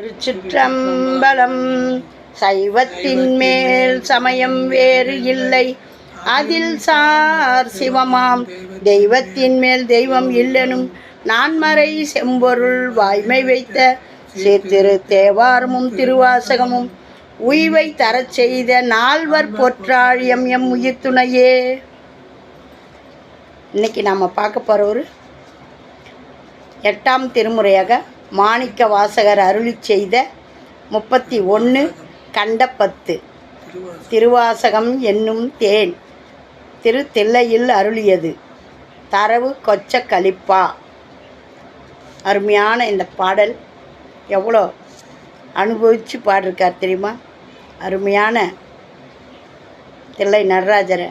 திருச்சிற்றம்பலம். சைவத்தின் மேல் சமயம் வேறு இல்லை. அதில் சார் சிவமாம். தெய்வத்தின் மேல் தெய்வம் இல்லெனும் நான்மறை செம்பொருள் வாய்மை வைத்த சீர்திரு தேவாரமும் திருவாசகமும் உய்வை தரச் செய்த நால்வர் பொற்றாழியம் எம் உயிர் துணையே இன்னைக்கு நாம் பார்க்க போகிற ஒரு எட்டாம் திருமுறையாக மாணிக்க வாசகர் அருளி செய்த முப்பத்தி ஒன்று கண்ட பத்து. திருவாசகம் என்னும் தேன் திரு தில்லையில் அருளியது. தரவு கொச்ச கலிப்பா. அருமையான இந்த பாடல். எவ்வளோ அனுபவித்து பாடிருக்கார் தெரியுமா? அருமையான தில்லை நடராஜரை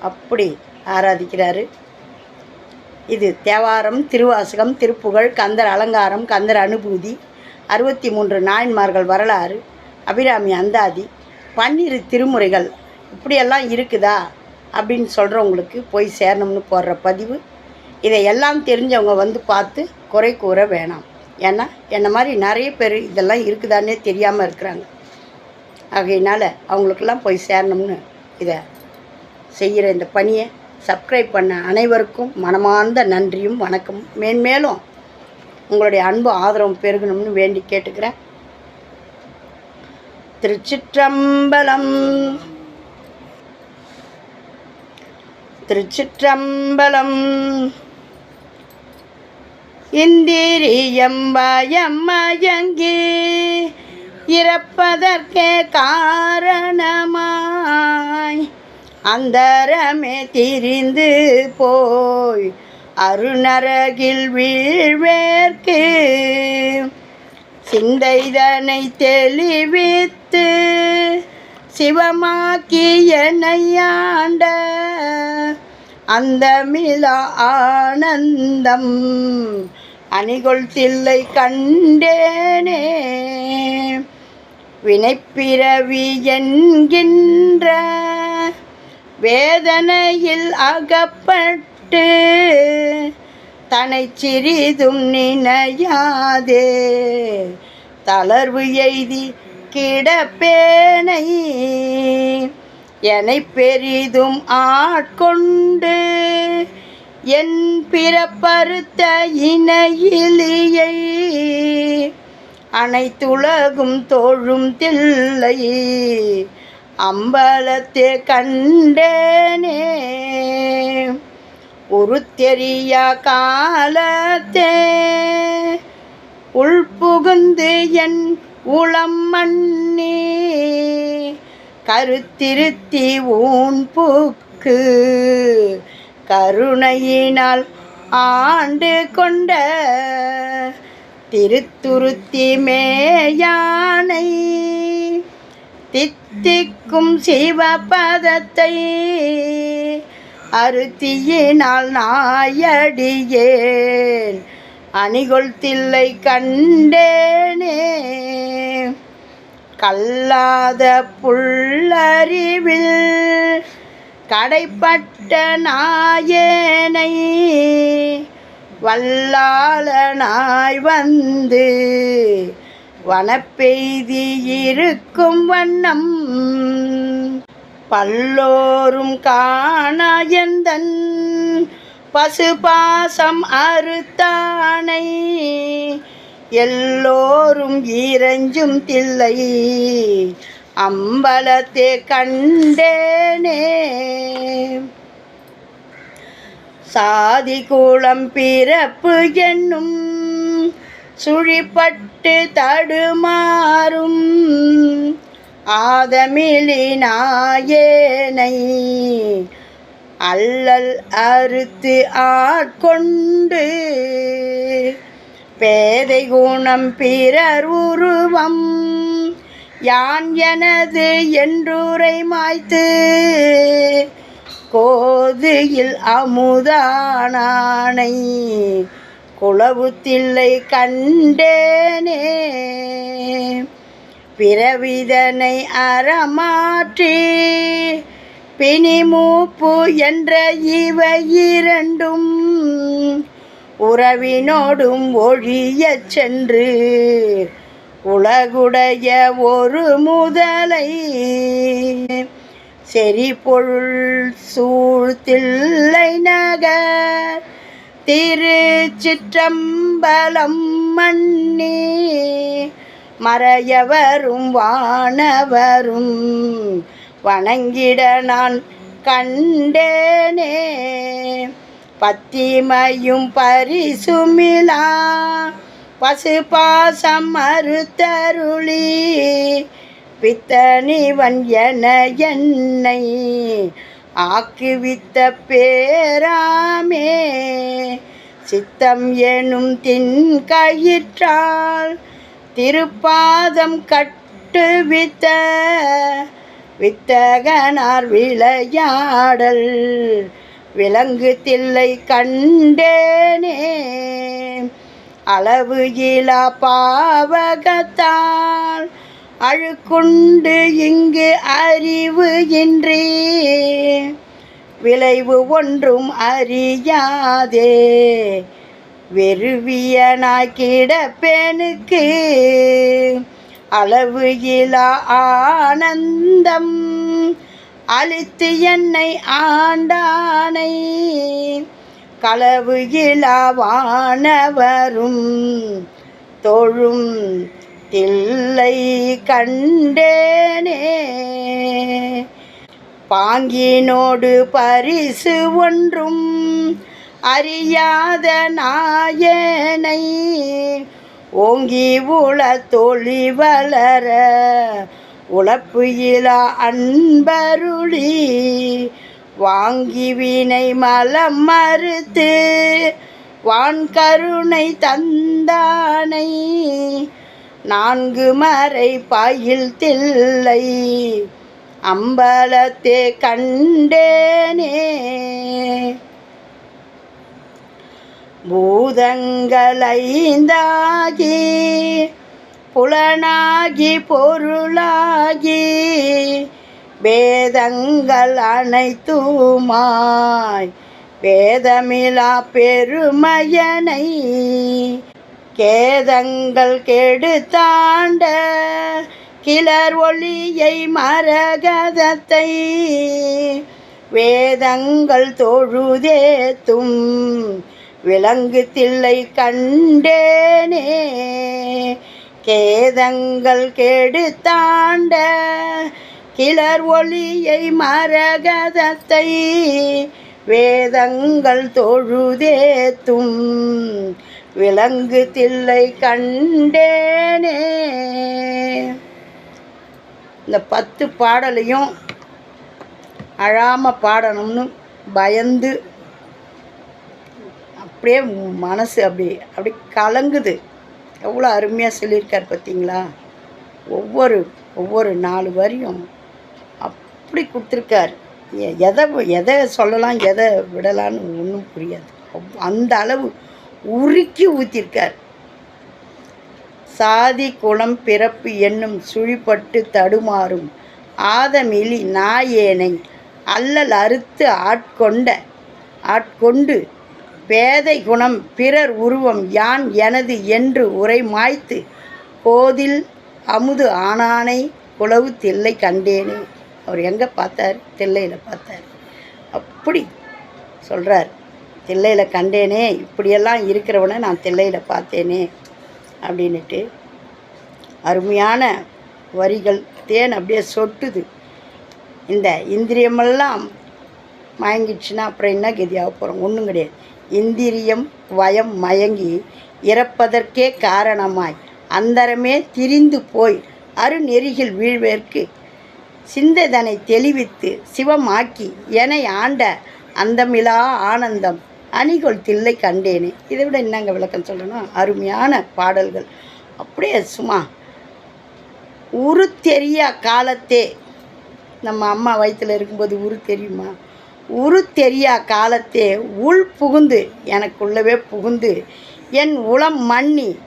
அப்படி ஆராதிக்கிறாரு. இது தேவாரம் திருவாசகம் திருப்புகழ் கந்தர் அலங்காரம் கந்தர் அனுபூதி அறுபத்தி மூன்று நாயன்மார்கள் வரலாறு அபிராமி அந்தாதி பன்னிரு திருமுறைகள். இப்படியெல்லாம் இருக்குதா? அப்படின்னு சொல்கிறவங்களுக்கு போய் சேரணும்னு போடுற பதிவு. இதை எல்லாம் தெரிஞ்சவங்க வந்து பார்த்து குறை கூற வேணாம். ஏன்னா என்ன மாதிரி நிறைய பேர் இதெல்லாம் இருக்குதானே தெரியாமல் இருக்கிறாங்க. ஆகையினால் அவங்களுக்கெல்லாம் போய் சேரணும்னு இதை செய்கிற இந்த பணியை சப்ஸ்கிரைப் பண்ண அனைவருக்கும் மனமார்ந்த நன்றியும் வணக்கம் மேன்மேலும் உங்களுடைய அன்பு ஆதரவும் பெருகணும்னு வேண்டி கேட்டுக்கிறேன். திருச்சிற்றம்பலம் திருச்சிற்றம்பலம் இந்திரியம் பயமயங்கி இறப்பதற்கே காரணமாய் அந்தரமே திரிந்து போய் அருணரகில் வீழ்வேற்கு. சிந்தைதனை தெளிவித்து சிவமாக்கி என்னையாண்ட அந்த மிலா ஆனந்தம் அணிகொள் தில்லை கண்டேனே. வினைப்பிறவி என்கின்ற வேதனையில் அகப்பட்டு தனை சிறிதும் நினையாதே. தளர்வு எய்தி கிடப்பேனை என்னை பெரிதும் ஆட்கொண்டு என் பிறப்பறுத்த இணையிலியை அனைத்துலகும் தோழும் தில்லை. அம்பலத்தே கண்டேனே. ஒரு தெரிய காலத்தே. உள்புகுந்து என் உளம் மண்ணே கருத்திருத்தி ஊன் பூக்கு கருணையினால் ஆண்டு கொண்ட திருத்துருத்தி மேயானை. தித் தித்திக்கும் சிவபதத்தை அருத்தியினால் நாயடியேன். அணிகொள் தில்லை கண்டேனே. கல்லாத புள்ளறிவில் கடைப்பட்ட நாயேனை வல்லாளனாய் வந்து வனப்பெய்தி இருக்கும் வண்ணம். பல்லோரும் காணாயந்தன் பசுபாசம் அறுத்தானை. எல்லோரும் இறஞ்சும் தில்லை. அம்பலத்தே கண்டேனே. சாதி கூலம் பிறப்பு என்னும் சுழிப்பட்ட விட்டு தடுமாறும் ஆதமிழினாயேனை. அல்லல் அறுத்து ஆட்கொண்டு பேதை குணம் பிறர் உருவம் யான் எனது என்றுரை மாய்த்து கோதியில் அமுதானானை. குளவுத்தில்லை கண்டேனே. பிறவிதனை அறமாற்றி பிணிமூப்பு என்ற இவை இரண்டும் உறவினோடும் ஒழியச் சென்று உலகுடைய ஒரு முதலை செறிபொருள் சூழ்த்தில்லை நகர் திருச்சிற்றம்பலம் மண்ணே மறையவரும் வானவரும் வணங்கிட நான் கண்டேனே. பத்திமையும் பரிசுமிலா பசுபாசம் மறுத்தருளி பித்தனிவன் என என்னை ஆக்குவித்த பேராமே. சித்தம் எனும் தின் கயிற்றால் திருப்பாதம் கட்டுவித்த வித்தகனார் விளையாடல் விலங்கு தில்லை கண்டேனே. அளவு இலா பாவகத்தால் அழுக்குண்டு இங்கு அறிவு இன்றி விளைவு ஒன்றும் அறியாதே. வெறுவியனாய் கிடப்பேனுக்கு அளவு இலா ஆனந்தம். அழித்து என்னை ஆண்டானை. களவு இலாவானவரும் தொழும் தில்லை கண்டேனே. பாங்கினோடு பரிசு ஒன்றும் அறியாத நாயனை. ஓங்கி உள தொழி வளர உழப்பு இலா அன்பருளி. வாங்கி வினை மலம் மறுத்து வான் கருணை தந்தானை. நான்கு மறை பாயில் தில்லை. அம்பலத்தே கண்டேனே. பூதங்களைந்தாகி புலனாகி பொருளாகி வேதங்கள் அனைத்துமாய் வேதமிலா பெருமையனை கேதங்கள் கெடுத்தாண்ட கிளர் ஒளியை மரகதத்தை வேதங்கள் தொழுதேத்தும் விலங்கு தில்லை கண்டேனே. கேதங்கள் கெடுத்தாண்ட கிளர் ஒளியை மரகதத்தை வேதங்கள் தொழுதேத்தும் விலங்கு தில்லை கண்டேனே. இந்த பத்து பாடலையும் அழாமல் பாடணும்னு பயந்து அப்படியே மனசு அப்படி அப்படி கலங்குது. எவ்வளோ அருமையாக சொல்லியிருக்கார் பார்த்தீங்களா? ஒவ்வொரு ஒவ்வொரு நாலு வரியும் அப்படி கொடுத்துருக்கார். எ- எதை எதை சொல்லலாம் எதை விடலான்னு ஒன்றும் புரியாது. அவ்- அந்த அளவு உருக்கி ஊற்றிருக்கார் சாதி குளம் பிறப்பு என்னும் சுழிப்பட்டு தடுமாறும் ஆதமிலி நாயேனை அல்லல் அறுத்து ஆட்கொண்ட ஆட்கொண்டு பேதை குணம் பிறர் உருவம் யான் எனது என்று உரை மாய்த்து கோதில் அமுது ஆனானை குலவு தில்லை கண்டேனே. அவர் எங்கே பார்த்தார்? தில்லையில் பார்த்தார். அப்படி சொல்கிறார் தில்லையில் கண்டேனே இப்படியெல்லாம் இருக்கிறவனை நான் தில்லையில் பார்த்தேனே அப்படின்ட்டு அருமையான வரிகள் தேன் அப்படியே சொட்டுது. இந்த இந்திரியமெல்லாம் மயங்கிடுச்சுன்னா அப்புறம் என்ன கதியாக போகிறோம் ஒன்றும் கிடையாது. இந்திரியம் வயம் மயங்கி இறப்பதற்கே காரணமாய் அந்தரமே திரிந்து போய் அருநெறியில் வீழ்வேற்கு சிந்ததனை தெளிவித்து சிவமாக்கி என ஆண்ட அந்தமிலா ஆனந்தம். அணிகொள் தில்லை கண்டேனே. இதை விட என்னங்க விளக்கம் சொல்லணும் அருமையான பாடல்கள். அப்படியே சும்மா உரு தெரியா காலத்தே. நம்ம அம்மா வயிற்றில் இருக்கும்போது உரு தெரியுமா? உரு தெரியா காலத்தே உள் புகுந்து எனக்குள்ளவே புகுந்து என் உளம் மண்ணி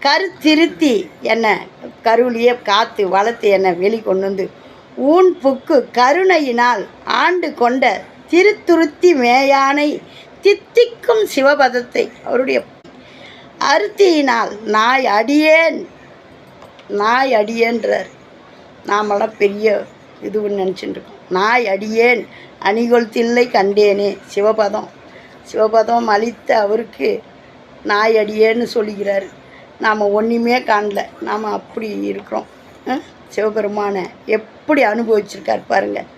கருத்திருத்தி என்னை கருவிலேயே காத்து வளர்த்து என்னை வெளி கொண்டு வந்து ஊன் புக்கு கருணையினால் ஆண்டு கொண்ட திருத்துருத்தி மேயானை தித்திக்கும் சிவபதத்தை அவருடைய அருத்தியினால் நாய் அடியேன் நாய் அடியேன்றார். நாமெல்லாம் பெரிய இதுன்னு நினச்சிட்டு இருக்கோம் நாய் அடியேன் அணிகொள் கண்டேனே சிவபதம். சிவபதம் அளித்த அவருக்கு நாய் அடியேன்னு சொல்லிக்கிறாரு நாம் ஒன்றுமே காணல நாம் அப்படி இருக்கிறோம். சிவபெருமானை எப்படி அனுபவிச்சிருக்கார் பாருங்கள்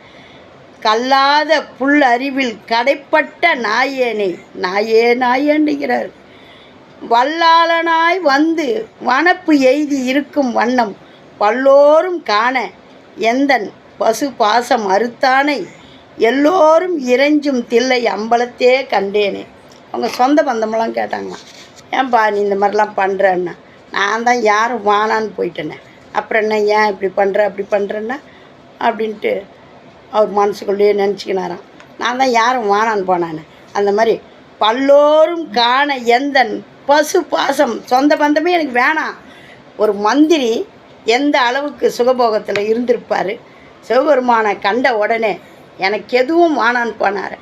கல்லாத புல் அறிவில் கடைப்பட்ட நாயேனே. நாயே நாயேன்னுகிறார் வல்லாளனாய் வந்து வனப்பு எய்தி இருக்கும் வண்ணம் பல்லோரும் காண எந்தன் பசு பாசம் அறுத்தானை எல்லோரும் இறைஞ்சும் தில்லை அம்பலத்தே கண்டேனே. அவங்க சொந்த பந்தமெல்லாம் கேட்டாங்களாம். ஏன்பா நீ இந்த மாதிரிலாம் பண்ணுறன்னா நான் தான் யாரும் வானான்னு போயிட்டேனே. அப்புறம் என்ன ஏன் இப்படி பண்ணுற அப்படி பண்ணுறேன்னா அப்படின்ட்டு அவர் மனசுக்குள்ளேயே நினச்சிக்கினாராம். நான் தான் யாரும் வானான்னு போனான்னு அந்த மாதிரி பல்லோரும் காண எந்தன் பசு பாசம் சொந்த பந்தமே எனக்கு வேணாம். ஒரு மந்திரி எந்த அளவுக்கு சுகபோகத்தில் இருந்திருப்பார் சிவபெருமானை கண்ட உடனே எனக்கு எதுவும் வானான்னு போனார்.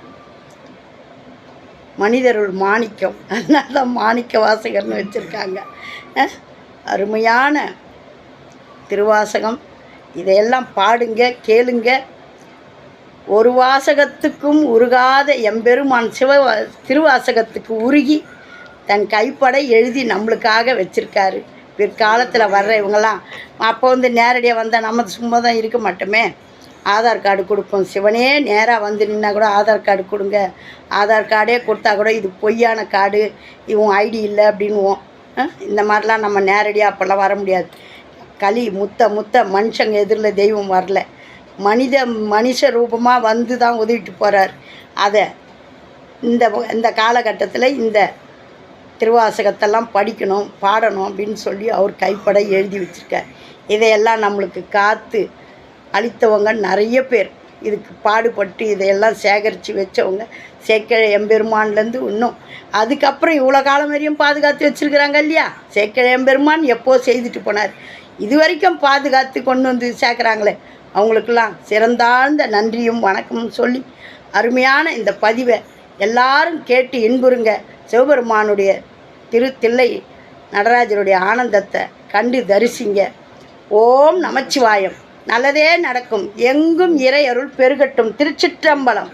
மனிதருள் மாணிக்கம். அதனால தான் மாணிக்க வாசகர்னு வச்சுருக்காங்க. அருமையான திருவாசகம். இதையெல்லாம் பாடுங்க கேளுங்க. ஒரு வாசகத்துக்கும் உருகாத எம்பெருமான் சிவ திருவாசகத்துக்கு உருகி தன் கைப்படை எழுதி நம்மளுக்காக வச்சுருக்காரு. பிற்காலத்தில் வர்ற இவங்கெல்லாம் அப்போ வந்து நேரடியாக வந்தால் நம்ம சும்மா தான் இருக்க மாட்டோமே. ஆதார் கார்டு கொடுப்போம். சிவனே நேராக வந்து நின்னா கூட ஆதார் கார்டு கொடுங்க. ஆதார் கார்டே கொடுத்தா கூட இது பொய்யான கார்டு இவன் ஐடி இல்லை அப்படின்னுவோம். இந்த மாதிரிலாம் நம்ம நேரடியாக அப்போல்லாம் வர முடியாது. களி முத்த முத்த மனுஷங்க எதிரில் தெய்வம் வரல. மனித மனுஷ ரூபமாக வந்து தான் உதவிட்டு போகிறார் அதை இந்த இந்த காலகட்டத்தில் இந்த திருவாசகத்தெல்லாம் படிக்கணும் பாடணும் அப்படின்னு சொல்லி அவர் கைப்பட எழுதி வச்சுருக்கார். இதையெல்லாம் நம்மளுக்கு காத்து அளித்தவங்க நிறைய பேர். இதுக்கு பாடுபட்டு இதையெல்லாம் சேகரித்து வச்சவங்க சேக்கிழ எம்பெருமான்லேருந்து இன்னும் அதுக்கப்புறம் இவ்வளோ காலம் வரையும் பாதுகாத்து வச்சுருக்குறாங்க இல்லையா? சேக்கிழ எம்பெருமான் எப்போ செய்துட்டு போனார்? இது வரைக்கும் பாதுகாத்து கொண்டு வந்து சேர்க்குறாங்களே. அவங்களுக்கெல்லாம் சிறந்தாழ்ந்த நன்றியும் வணக்கமும் சொல்லி அருமையான இந்த பதிவை எல்லாரும் கேட்டு இன்புறுங்க. சிவபெருமானுடைய திருத்தில்லை நடராஜருடைய ஆனந்தத்தை கண்டு தரிசிங்க. ஓம் நமச்சிவாயம். நல்லதே நடக்கும். எங்கும் இறை அருள் பெருகட்டும். திருச்சிற்றம்பலம்.